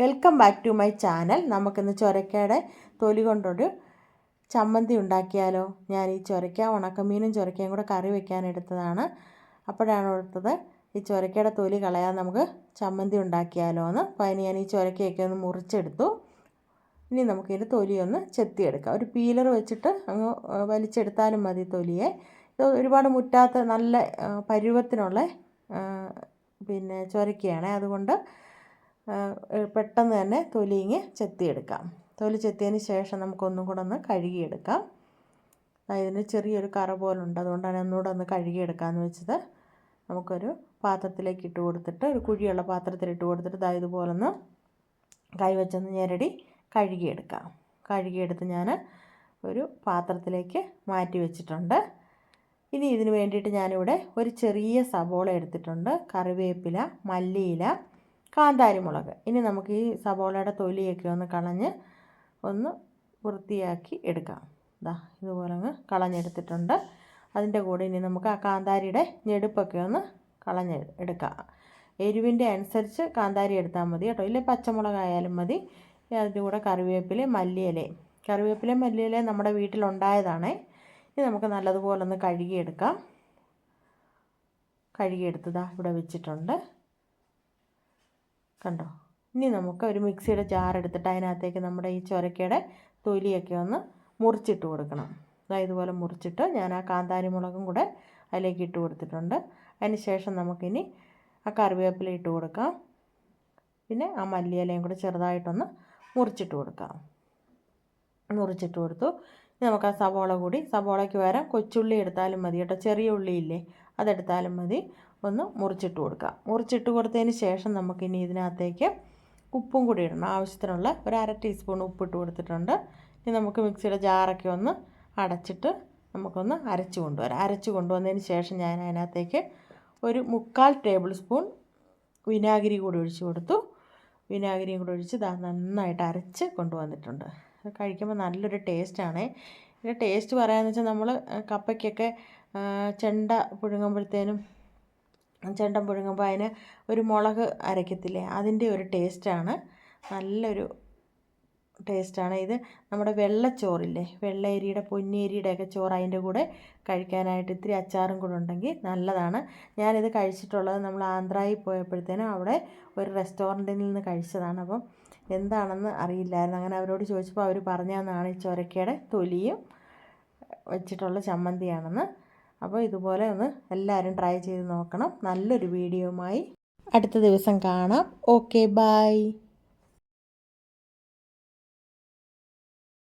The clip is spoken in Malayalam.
Welcome back to my channel. നമുക്കിന്ന് ചൊരക്കയുടെ തൊലി കൊണ്ടൊരു ചമ്മന്തി ഉണ്ടാക്കിയാലോ? ഞാൻ ഈ ചൊരക്ക ഉണക്കമീനും ചൊരക്കയും കൂടെ കറി വെക്കാൻ എടുത്തതാണ്. അപ്പോഴാണ് ഓർത്തത് ഈ ചൊരക്കയുടെ തൊലി കളയാൻ നമുക്ക് ചമ്മന്തി ഉണ്ടാക്കിയാലോ എന്ന് അപ്പോൾ അതിന് ഞാൻ ഈ ചൊരക്കയൊക്കെ ഒന്ന് മുറിച്ചെടുത്തു. ഇനി നമുക്കിതിന്റെ തൊലി ഒന്ന് ചെത്തിയെടുക്കാം. ഒരു പീലർ വെച്ചിട്ട് അങ്ങ് വലിച്ചെടുത്താലും മതി തൊലിയെ. ഇത് ഒരുപാട് മുറ്റാത്ത നല്ല പരുവത്തിനുള്ള പിന്നെ ചൊരക്കയാണ്. അതുകൊണ്ട് പെട്ടെന്ന് തന്നെ തൊലിങ്ങ് ചെത്തിയെടുക്കാം. തൊലി ചെത്തിയതിന് ശേഷം നമുക്കൊന്നും കൂടെ ഒന്ന് കഴുകിയെടുക്കാം. ഇതിന് ചെറിയൊരു കറ പോലുണ്ട്. അതുകൊണ്ടാണ് ഒന്നുകൂടെ ഒന്ന് കഴുകിയെടുക്കാമെന്ന് വെച്ചത് നമുക്കൊരു പാത്രത്തിലേക്ക് ഇട്ട് കൊടുത്തിട്ട് ഒരു കുഴിയുള്ള പാത്രത്തിൽ ഇട്ട് കൊടുത്തിട്ട് ഇതാ ഇതുപോലൊന്ന് കൈവച്ചൊന്ന് ഞെരടി കഴുകിയെടുക്കാം. കഴുകിയെടുത്ത് ഞാൻ ഒരു പാത്രത്തിലേക്ക് മാറ്റി വെച്ചിട്ടുണ്ട്. ഇനി ഇതിന് വേണ്ടിയിട്ട് ഞാനിവിടെ ഒരു ചെറിയ സബോള എടുത്തിട്ടുണ്ട്. കറിവേപ്പില മല്ലിയില കാന്താരി മുളക് ഇനി നമുക്ക് ഈ സബോളയുടെ തൊലിയൊക്കെ ഒന്ന് കളഞ്ഞ് ഒന്ന് വൃത്തിയാക്കി എടുക്കാം. ഇതാ ഇതുപോലെ അങ്ങ് കളഞ്ഞെടുത്തിട്ടുണ്ട്. അതിന്റെ കൂടെ ഇനി നമുക്ക് ആ കാന്താരിയുടെ ഞെടുപ്പൊക്കെ ഒന്ന് കളഞ്ഞ് എടുക്കാം. എരിവിന്റെ അനുസരിച്ച് കാന്താരി എടുത്താൽ മതി കേട്ടോ. ഇല്ലേ പച്ചമുളകായാലും മതി. അതിന്റെ കൂടെ കറിവേപ്പില മല്ലിയിലയും കറിവേപ്പില മല്ലിയിലയും നമ്മുടെ വീട്ടിലുണ്ടായതാണേ. ഇനി നമുക്ക് നല്ലതുപോലെ ഒന്ന് കഴുകിയെടുക്കാം. കഴുകിയെടുത്തതാ ഇവിടെ വെച്ചിട്ടുണ്ട്. കണ്ടോ? ഇനി നമുക്ക് ഒരു മിക്സിയുടെ ജാർ എടുത്തിട്ട് അതിനകത്തേക്ക് നമ്മുടെ ഈ ചൊരക്കയുടെ തൊലിയൊക്കെ ഒന്ന് മുറിച്ചിട്ട് കൊടുക്കണം. ഇതുപോലെ മുറിച്ചിട്ട് ഞാൻ ആ കാന്താരി മുളകും കൂടെ അതിലേക്ക് ഇട്ട് കൊടുത്തിട്ടുണ്ട്. അതിന് ശേഷം നമുക്കിനി ആ കറിവേപ്പില ഇട്ട് കൊടുക്കാം. പിന്നെ ആ മല്ലിയിലയും കൂടെ ചെറുതായിട്ടൊന്ന് മുറിച്ചിട്ട് കൊടുക്കാം. മുറിച്ചിട്ട് കൊടുത്തു. നമുക്ക് ആ സവോള കൂടി സവോളയ്ക്ക് പകരം കൊച്ചുള്ളി എടുത്താലും മതി കേട്ടോ. ചെറിയ ഉള്ളിയില്ലേ? അതെടുത്താലും മതി. ഒന്ന് മുറിച്ചിട്ട് കൊടുക്കുക. മുറിച്ചിട്ട് കൊടുത്തതിന് ശേഷം നമുക്കിനി ഇതിനകത്തേക്ക് ഉപ്പും കൂടി ഇടണം. ആവശ്യത്തിനുള്ള ഒരു അര ടീസ്പൂൺ ഉപ്പിട്ട് കൊടുത്തിട്ടുണ്ട്. ഇനി നമുക്ക് മിക്സിയുടെ ജാറൊക്കെ ഒന്ന് അടച്ചിട്ട് നമുക്കൊന്ന് അരച്ച് കൊണ്ടുവരാം. അരച്ച് കൊണ്ടുവന്നതിന് ശേഷം ഞാൻ അതിനകത്തേക്ക് ഒരു മുക്കാൽ ടേബിൾ സ്പൂൺ വിനാഗിരി കൂടി ഒഴിച്ച് കൊടുത്തു. വിനാഗിരിയും കൂടി ഒഴിച്ച് നന്നായിട്ട് അരച്ച് കൊണ്ടുവന്നിട്ടുണ്ട്. അത് കഴിക്കുമ്പോൾ നല്ലൊരു ടേസ്റ്റാണ്. ഇതിന്റെ ടേസ്റ്റ് പറയാമെന്ന് വെച്ചാൽ നമ്മൾ കപ്പയ്ക്കൊക്കെ ചെണ്ട പുഴുങ്ങുമ്പോഴത്തേനും ചെണ്ട പുഴുങ്ങുമ്പോൾ അതിന് ഒരു മുളക് അരയ്ക്കത്തില്ലേ? അതിന്റെ ഒരു ടേസ്റ്റാണ് നല്ലൊരു ടേസ്റ്റാണ് ഇത് നമ്മുടെ വെള്ളച്ചോറില്ലേ? വെള്ളയരിയുടെ പൊന്നിയരിയുടെയൊക്കെ ചോറ് അതിന്റെ കൂടെ കഴിക്കാനായിട്ട് ഇത്തിരി അച്ചാറും കൂടെ ഉണ്ടെങ്കിൽ നല്ലതാണ്. ഞാനിത് കഴിച്ചിട്ടുള്ളത് നമ്മൾ ആന്ധ്രയിൽ പോയപ്പോഴത്തേനും അവിടെ ഒരു റെസ്റ്റോറന്റിൽ നിന്ന് കഴിച്ചതാണ്. അപ്പം എന്താണെന്ന് അറിയില്ലായിരുന്നു. അങ്ങനെ അവരോട് ചോദിച്ചപ്പോൾ അവർ പറഞ്ഞതെന്നാണ് ഈ ചൊരക്കയുടെ തൊലിയും വെച്ചിട്ടുള്ള ചമ്മന്തിയാണെന്ന്. അപ്പോൾ ഇതുപോലെ ഒന്ന് എല്ലാവരും ട്രൈ ചെയ്ത് നോക്കണം. നല്ലൊരു വീഡിയോയുമായി അടുത്ത ദിവസം കാണാം. Okay bye